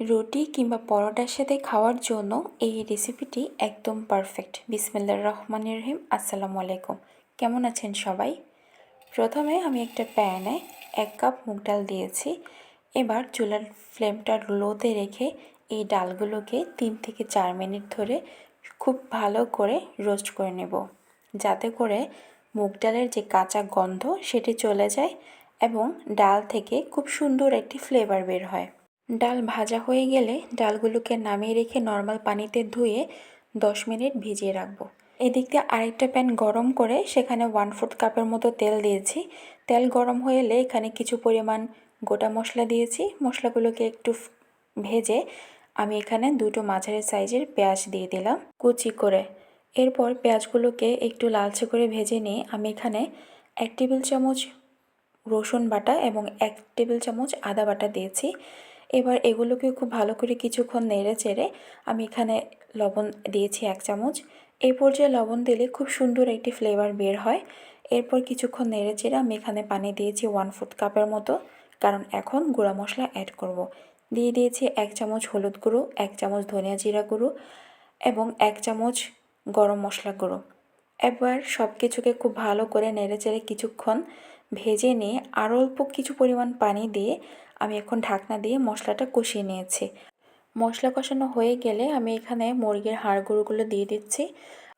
রুটি কিংবা পরোটার সাথে খাওয়ার জন্য এই রেসিপিটি একদম পারফেক্ট বিসমিল্লার রহমান রহিম। আসসালামু আলাইকুম। কেমন আছেন সবাই? প্রথমে আমি একটা প্যানে এক কাপ মুগ ডাল দিয়েছি। এবার চুলার ফ্লেমটা লোতে রেখে এই ডালগুলোকে তিন থেকে চার মিনিট ধরে খুব ভালো করে রোস্ট করে নেব। যাতে করে মুগ ডালের যে কাঁচা গন্ধ সেটি চলে যায় এবং ডাল থেকে খুব সুন্দর একটি ফ্লেভার বের হয়। ডাল ভাজা হয়ে গেলে ডালগুলোকে নামিয়ে রেখে নর্মাল পানিতে ধুয়ে দশ মিনিট ভিজিয়ে রাখব। এদিক দিয়ে আরেকটা প্যান গরম করে সেখানে ওয়ান ফোর্থ কাপের মতো তেল দিয়েছি। তেল গরম হয়ে এলে এখানে কিছু পরিমাণ গোটা মশলা দিয়েছি। মশলাগুলোকে একটু ভেজে আমি এখানে দুটো মাঝারি সাইজের পেঁয়াজ দিয়ে দিলাম কুচি করে। এরপর পেঁয়াজগুলোকে একটু লালচে করে ভেজে নিয়ে আমি এখানে এক টেবিল চামচ রসুন বাটা এবং এক টেবিল চামচ আদা বাটা দিয়েছি। এবার এগুলোকে খুব ভালো করে কিছুক্ষণ নেড়ে চেড়ে আমি এখানে লবণ দিয়েছি এক চামচ। এই পর্যায়ে লবণ দিলে খুব সুন্দর একটি ফ্লেভার বের হয়। এরপর কিছুক্ষণ নেড়ে চেড়ে আমি এখানে পানি দিয়েছি ওয়ান ফোর্থ কাপের মতো, কারণ এখন গুঁড়া মশলা অ্যাড করব। দিয়ে দিয়েছি এক চামচ হলুদ গুঁড়ো, এক চামচ ধনিয়া জিরা গুঁড়ো এবং এক চামচ গরম মশলা গুঁড়ো। এবার সব কিছুকে খুব ভালো করে নেড়ে চেড়ে কিছুক্ষণ ভেজে নিয়ে আরও অল্প কিছু পরিমাণ পানি দিয়ে আমি এখন ঢাকনা দিয়ে মশলাটা কষিয়ে নিয়েছি। মশলা কষানো হয়ে গেলে আমি এখানে মুরগির হাড়গুঁড়োগুলো দিয়ে দিচ্ছি।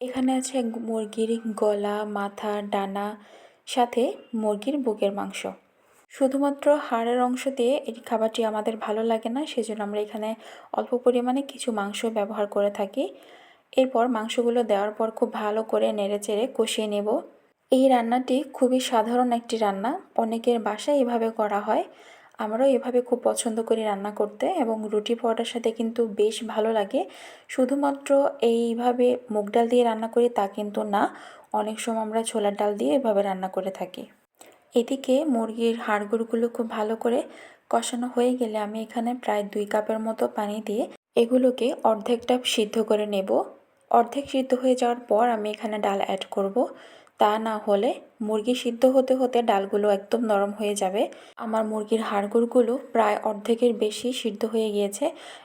এখানে আছে মুরগির গলা, মাথা, ডানা, সাথে মুরগির বুকের মাংস। শুধুমাত্র হাড়ের অংশ দিয়ে এই খাবারটি আমাদের ভালো লাগে না, সেজন্য আমরা এখানে অল্প পরিমাণে কিছু মাংস ব্যবহার করে থাকি। এরপর মাংসগুলো দেওয়ার পর খুব ভালো করে নেড়ে চেড়ে কষিয়ে নেব। এই রান্নাটি খুবই সাধারণ একটি রান্না, অনেকের বাসায় এভাবে করা হয়। আমরাও এভাবে খুব পছন্দ করি রান্না করতে এবং রুটি পরোটার সাথে কিন্তু বেশ ভালো লাগে। শুধুমাত্র এইভাবে মুগ ডাল দিয়ে রান্না করি তা কিন্তু না, অনেক সময় আমরা ছোলার ডাল দিয়ে এভাবে রান্না করে থাকি। এদিকে মুরগির হাড়গুড়গুলো খুব ভালো করে কষানো হয়ে গেলে আমি এখানে প্রায় দুই কাপের মতো পানি দিয়ে এগুলোকে অর্ধেকটা সিদ্ধ করে নেব। অর্ধেক সিদ্ধ হয়ে যাওয়ার পর আমি এখানে ডাল অ্যাড করব। তা না হলে মুরগি সিদ্ধ হতে হতে ডালগুলো একদম নরম হয়ে যাবে। আমার মুরগির হাড়গুড়গুলো প্রায় অর্ধেকের বেশি সিদ্ধ হয়ে গিয়েছে।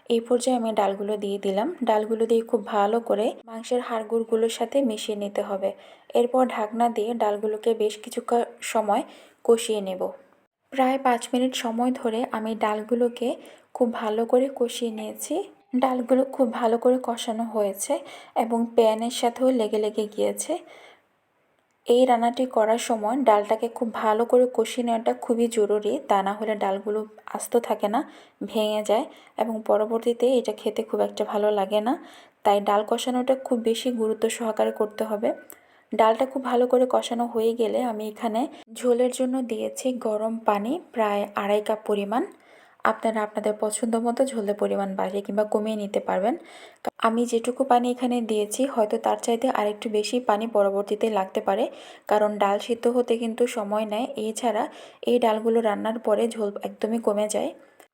এই পর্যায়ে আমি ডালগুলো দিয়ে দিলাম। ডালগুলো দিয়ে খুব ভালো করে মাংসের হাড়গুড়গুলোর সাথে মিশিয়ে নিতে হবে। এরপর ঢাকনা দিয়ে ডালগুলোকে বেশ কিছু সময় কষিয়ে নেব। প্রায় পাঁচ মিনিট সময় ধরে আমি ডালগুলোকে খুব ভালো করে কষিয়ে নিয়েছি। ডালগুলো খুব ভালো করে কষানো হয়েছে এবং প্যানের সাথেও লেগে লেগে গিয়েছে। এই রান্নাটি করার সময় ডালটাকে খুব ভালো করে কষিয়ে নেওয়াটা খুবই জরুরি। তা না হলে ডালগুলো আস্ত থাকে না, ভেঙে যায় এবং পরবর্তীতে এটা খেতে খুব একটা ভালো লাগে না। তাই ডাল কষানোটা খুব বেশি গুরুত্ব সহকারে করতে হবে। ডালটা খুব ভালো করে কষানো হয়ে গেলে আমি এখানে ঝোলের জন্য দিয়েছি গরম পানি, প্রায় আড়াই কাপ পরিমাণ। আপনারা আপনাদের পছন্দ মতো ঝোলের পরিমাণ বাড়িয়ে কিংবা কমিয়ে নিতে পারবেন। আমি যেটুকু পানি এখানে দিয়েছি, হয়তো তার চাইতে আরেকটু বেশি পানি পরবর্তীতে লাগতে পারে, কারণ ডাল সিদ্ধ হতে কিন্তু সময় নেয়। এছাড়া এই ডালগুলো রান্নার পরে ঝোল একদমই কমে যায়।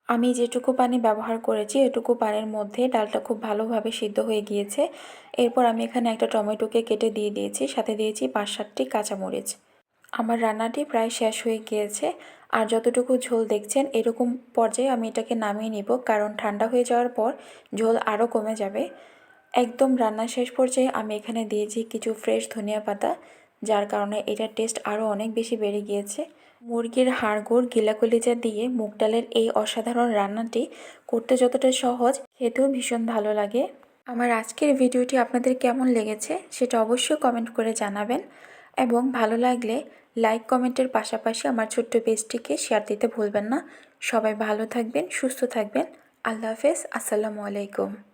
আমি যেটুকু পানি ব্যবহার করেছি, এটুকু পানির মধ্যে ডালটা খুব ভালোভাবে সিদ্ধ হয়ে গিয়েছে। এরপর আমি এখানে একটা টমেটোকে কেটে দিয়ে দিয়েছি, সাথে দিয়েছি পাঁচ সাতটি কাঁচামরিচ। আমার রান্নাটি প্রায় শেষ হয়ে গিয়েছে আর যতটুকু ঝোল দেখছেন, এরকম পর্যায়ে আমি এটাকে নামিয়ে নিব কারণ ঠান্ডা হয়ে যাওয়ার পর ঝোল আরও কমে যাবে। একদম রান্না শেষ পর্যায়ে আমি এখানে দিয়েছি কিছু ফ্রেশ ধনিয়া পাতা, যার কারণে এটার টেস্ট আরও অনেক বেশি বেড়ে গিয়েছে। মুরগির হাড়গুড় গিলাকলিজা দিয়ে মুগ ডালের এই অসাধারণ রান্নাটি করতে যতটা সহজ, খেতেও ভীষণ ভালো লাগে। আমার আজকের ভিডিওটি আপনাদের কেমন লেগেছে, সেটা অবশ্যই কমেন্ট করে জানাবেন। এবং ভালো লাগলে লাইক কমেন্টের পাশাপাশি আমার ছোট্ট পেজটিকে শেয়ার দিতে ভুলবেন না। সবাই ভালো থাকবেন, সুস্থ থাকবেন। আল্লাহ হাফেজ, আসসালামু আলাইকুম।